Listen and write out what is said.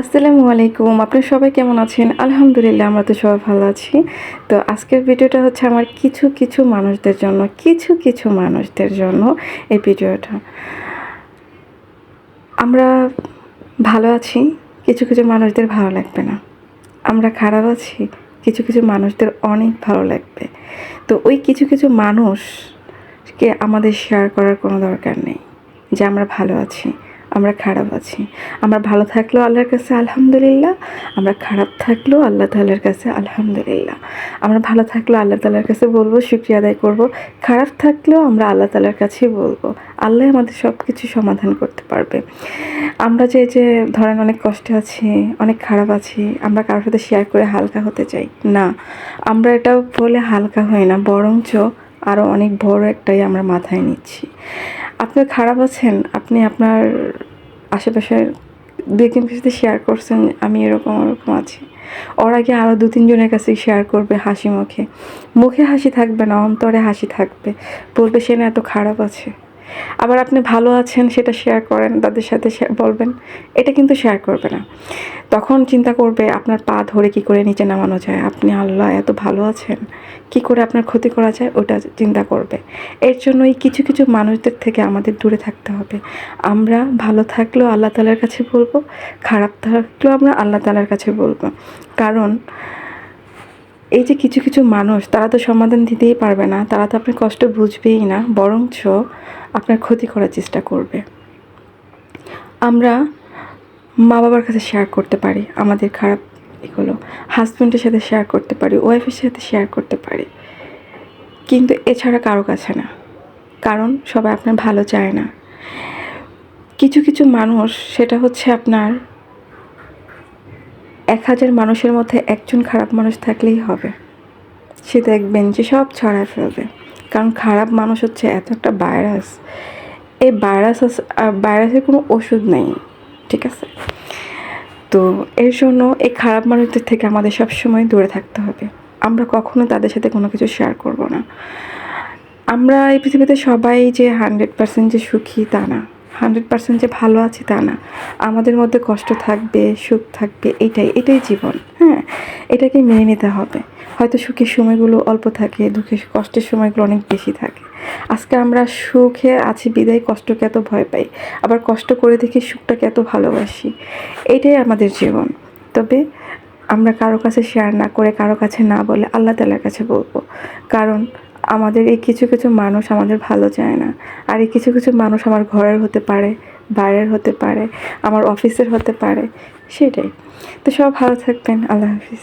আসসালামু আলাইকুম। আপনারা সবাই কেমন আছেন? আলহামদুলিল্লাহ, আমরা তো সবাই ভালো আছি। তো আজকের ভিডিওটা হচ্ছে আমার কিছু কিছু মানুষদের জন্য, কিছু কিছু মানুষদের জন্য এই ভিডিওটা। আমরা ভালো আছি, কিছু কিছু মানুষদের ভালো লাগবে না। আমরা খারাপ আছি, কিছু কিছু মানুষদের অনেক ভালো লাগবে। তো ওই কিছু কিছু মানুষকে আমাদের শেয়ার করার কোনো দরকার নেই যে আমরা ভালো আছি। আমরা খারাপ আছি। আমরা ভালো থাকলেও আল্লাহর কাছে আলহামদুলিল্লাহ, আমরা খারাপ থাকলেও আল্লাহ তাল্লার কাছে আলহামদুলিল্লাহ। আমরা ভালো থাকলেও আল্লাহ তাল্লার কাছে বলব, শুক্রিয়া আদায় করব। খারাপ থাকলেও আমরা আল্লাহ তাল্লার কাছেই বলব। আল্লাহ আমাদের সব কিছু সমাধান করতে পারবে। আমরা যে যে ধরেন অনেক কষ্টে আছি, অনেক খারাপ আছি, আমরা কারোর সাথে শেয়ার করে হালকা হতে চাই। না, আমরা এটা বলে হালকা হই না, বরঞ্চ আরও অনেক বড় একটাই আমরা মাথায় নিচ্ছি। আপনি খারাপ আছেন, আপনি আপনার আশেপাশের দু একজনের সাথে শেয়ার করছেন, আমি এরকম, ওরকম আছি। ওর আগে আরও দু তিনজনের কাছে শেয়ার করবে হাসি মুখে। মুখে হাসি থাকবে না, অন্তরে হাসি থাকবে। বলবে, সে না এত খারাপ আছে। আবার আপনি ভালো আছেন, সেটা শেয়ার করেন, তাদের সাথে বলবেন, এটা কিন্তু শেয়ার করবে না। তখন চিন্তা করবে, আপনার পা ধরে কি করে নিচে নামানো যায়? আপনি আল্লাহ, এত ভালো আছেন, কি করে আপনার ক্ষতি করা যায়? ওটা চিন্তা করবে। এর জন্য এই কিছু কিছু মানুষদের থেকে আমাদের দূরে থাকতে হবে। আমরা ভালো থাকলেও আল্লাহ তালার কাছে বলব, খারাপ থাকলেও আমরা আল্লাহ তালার কাছে বলব। কারণ এই যে কিছু কিছু মানুষ, তারা তো সমাধান দিতেই পারবে না। তারা তো আপনার কষ্ট বুঝবেই না, বরঞ্চ আপনার ক্ষতি করার চেষ্টা করবে। আমরা মা বাবার কাছে শেয়ার করতে পারি, আমাদের খারাপ এগুলো হাজব্যান্ডের সাথে শেয়ার করতে পারি ওয়াইফের সাথে শেয়ার করতে পারি। কিন্তু এছাড়া কারও কাছে না, কারণ সবাই আপনার ভালো চায় না। কিছু কিছু মানুষ, সেটা হচ্ছে আপনার এক হাজার মানুষের মধ্যে একজন খারাপ মানুষ থাকলেই হবে। সে দেখবেন যে সব ছড়ায় ফেলবে। কারণ খারাপ মানুষ হচ্ছে এত একটা ভাইরাস এই ভাইরাস ভাইরাসের কোনো ওষুধ নেই, ঠিক আছে? তো এর জন্য এই খারাপ মানুষদের থেকে আমাদের সব সময় দূরে থাকতে হবে। আমরা কখনো তাদের সাথে কোনো কিছু শেয়ার করব না। আমরা এই পৃথিবীতে সবাই যে হান্ড্রেড পার্সেন্ট যে সুখী তা না। হান্ড্রেড পার্সেন্ট যে ভালো আছি তা না। আমাদের মধ্যে কষ্ট থাকবে, সুখ থাকবে, এটাই এটাই জীবন হ্যাঁ? এটাকে মেনে নিতে হবে। হয়তো সুখের সময়গুলো অল্প থাকে, দুঃখের, কষ্টের সময়গুলো অনেক বেশি থাকে। আজকে আমরা সুখে আছি, বিদায়, কষ্টকে এত ভয় পাই। আবার কষ্ট করে দেখি সুখটাকে এত ভালোবাসি। এটাই আমাদের জীবন। তবে আমরা কারও কাছে শেয়ার না করে, কারও কাছে না বলে আল্লাহ তালার কাছে বলব। কারণ আমাদের এই কিছু কিছু মানুষ আমাদের ভালো চায় না। আর এই কিছু কিছু মানুষ আমার ঘরের হতে পারে, বাইরের হতে পারে, আমার অফিসের হতে পারে, সেটাই। তো সব ভালো থাকবেন, আল্লাহ হাফিজ।